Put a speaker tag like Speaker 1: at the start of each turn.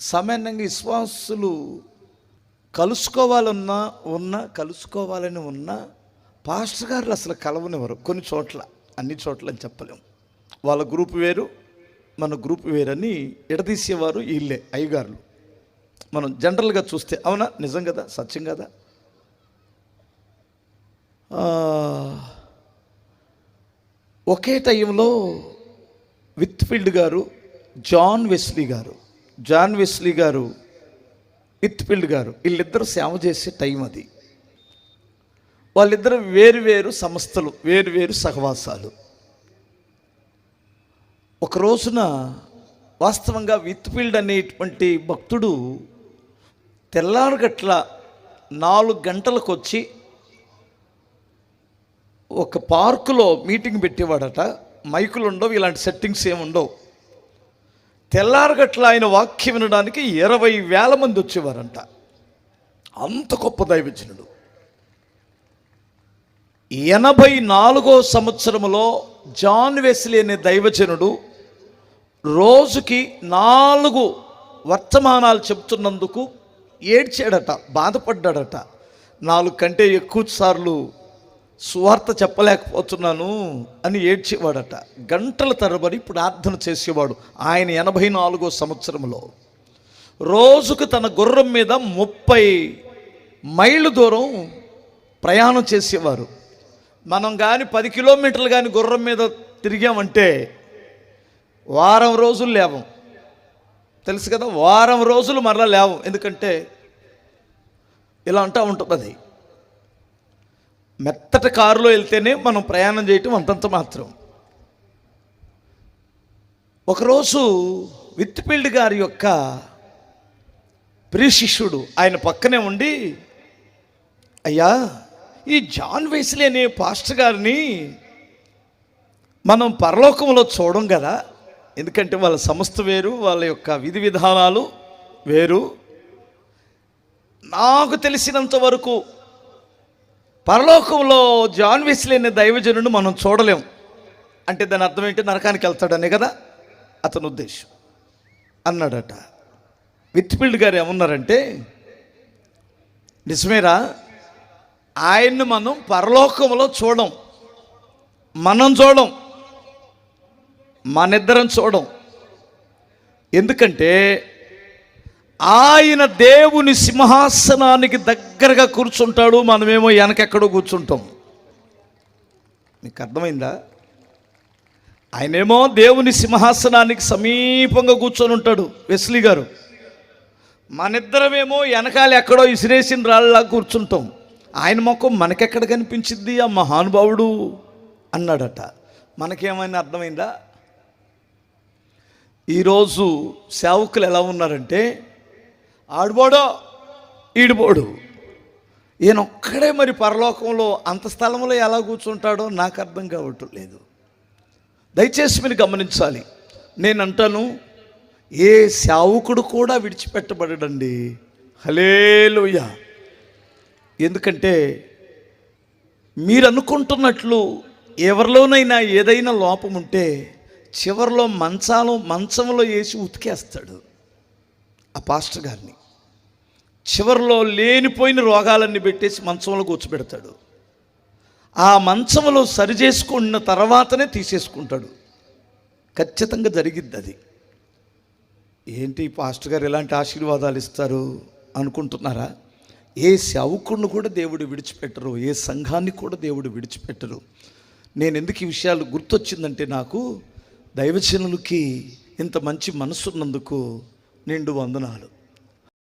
Speaker 1: సామాన్యంగా విశ్వాసులు కలుసుకోవాలన్నా ఉన్నా కలుసుకోవాలని ఉన్నా పాస్టర్ గారు అసలు కలవనివ్వరు. కొన్ని చోట్ల అన్ని చోట్ల అని చెప్పలేము వాళ్ళ గ్రూప్ వేరు మన గ్రూప్ వేరని ఎడదీసేవారు వీళ్ళే అయ్యగారులు. మనం జనరల్గా చూస్తే అవునా? నిజం కదా? సత్యం కదా? ఒకే టైంలో విత్ఫీల్డ్ గారు జాన్ వెస్లీ గారు జాన్ వెస్లీ గారు విత్ఫీల్డ్ గారు వీళ్ళిద్దరూ సేవ చేసే టైం అది. వాళ్ళిద్దరు వేరు వేరు సంస్థలు వేరు వేరు సహవాసాలు. ఒక రోజున వాస్తవంగా విత్ఫీల్డ్ అనేటువంటి భక్తుడు తెల్లారగట్ల నాలుగు గంటలకు వచ్చి ఒక పార్కులో మీటింగ్ పెట్టేవాడట. మైకులు ఉండవు ఇలాంటి సెట్టింగ్స్ ఏమి ఉండవు తెల్లారగట్ల ఆయన వాక్యం వినడానికి ఇరవై వేల మంది వచ్చేవారంట. అంత గొప్ప దైవజనుడు. ఎనభై నాలుగో సంవత్సరంలో జాన్ వెస్లీ అనే దైవజనుడు రోజుకి నాలుగు వర్తమానాలు చెప్తున్నందుకు ఏడ్చాడట బాధపడ్డాడట. నాలుగు కంటే ఎక్కువ సార్లు సువార్త చెప్పలేకపోతున్నాను అని ఏడ్చేవాడట. గంటల తరబడి ప్రార్థన చేసేవాడు ఆయన ఎనభై నాలుగో సంవత్సరంలో. రోజుకు తన గుర్రం మీద ముప్పై మైళ్ళు దూరం ప్రయాణం చేసేవారు. మనం కానీ పది కిలోమీటర్లు కానీ గుర్రం మీద తిరిగామంటే వారం రోజులు లేవం. తెలుసు కదా వారం రోజులు మరలా లేవం. ఎందుకంటే ఇలా అంటూ ఉంటుంది అది. మెత్తటి కారులో వెళ్తేనే మనం ప్రయాణం చేయటం అంతంత మాత్రం. ఒకరోజు విత్తిపిల్డ్ గారి యొక్క ప్రియ శిష్యుడు ఆయన పక్కనే ఉండి అయ్యా ఈ జాన్ వెస్లీ అనే పాస్టర్ గారిని మనం పరలోకంలో చూడం కదా. ఎందుకంటే వాళ్ళ సంస్థ వేరు వాళ్ళ యొక్క విధి విధానాలు వేరు. నాకు తెలిసినంత వరకు పరలోకంలో జాన్ వెస్లీ దైవజనుడు మనం చూడలేం. అంటే దాని అర్థం ఏంటి? నరకానికి వెళ్తాడనే కదా అతని ఉద్దేశం. అన్నాడట. విత్పిల్డ్ గారు ఏమన్నారంటే నిజమేరా ఆయన్ని మనం పరలోకంలో చూడం. మనం చూడం. మనిద్దరం చూడం. ఎందుకంటే ఆయన దేవుని సింహాసనానికి దగ్గరగా కూర్చుంటాడు మనమేమో వెనకెక్కడో కూర్చుంటాం. మీకు అర్థమైందా ఆయనేమో దేవుని సింహాసనానికి సమీపంగా కూర్చొని ఉంటాడు వెస్లీ గారు. మనిద్దరమేమో వెనకాల ఎక్కడో ఇసిరేసిన రాళ్ళలా కూర్చుంటాం. ఆయన మొక్కం మనకెక్కడ కనిపించింది ఆ మహానుభావుడు అన్నాడట. మనకేమైనా అర్థమైందా? ఈరోజు సేవకులు ఎలా ఉన్నారంటే ఆడుబోడో? ఈడుబోడు. ఈయన ఒక్కడే మరి పరలోకంలో అంత స్థలంలో ఎలా కూర్చుంటాడో నాకు అర్థం కావటం లేదు. దయచేసి మీరు గమనించాలి. నేను అంటాను ఏ సేవకుడు కూడా విడిచిపెట్టబడడండి. హలేలుయ ఎందుకంటే మీరు అనుకుంటున్నట్లు ఎవరిలోనైనా ఏదైనా లోపం ఉంటే చివరిలో మంచాలు మంచంలో వేసి ఉతికేస్తాడు. ఆ పాస్టర్ గారిని. చివరిలో లేనిపోయిన రోగాలన్నీ పెట్టేసి మంచంలో కూర్చోబెడతాడు. ఆ మంచంలో సరి చేసుకున్న తర్వాతనే తీసేసుకుంటాడు. ఖచ్చితంగా జరిగిద్ది అది. ఏంటి ఈ పాస్టర్ గారు ఎలాంటి ఆశీర్వాదాలు ఇస్తారు అనుకుంటున్నారా? ఏ సేవకుడిని కూడా దేవుడు విడిచిపెట్టరు ఏ సంఘాన్ని కూడా దేవుడు విడిచిపెట్టరు. నేను ఎందుకు ఈ విషయాలు గుర్తొచ్చిందంటే నాకు దైవజనులకి ఇంత మంచి మనసున్నందుకు నిండు వందనాలు.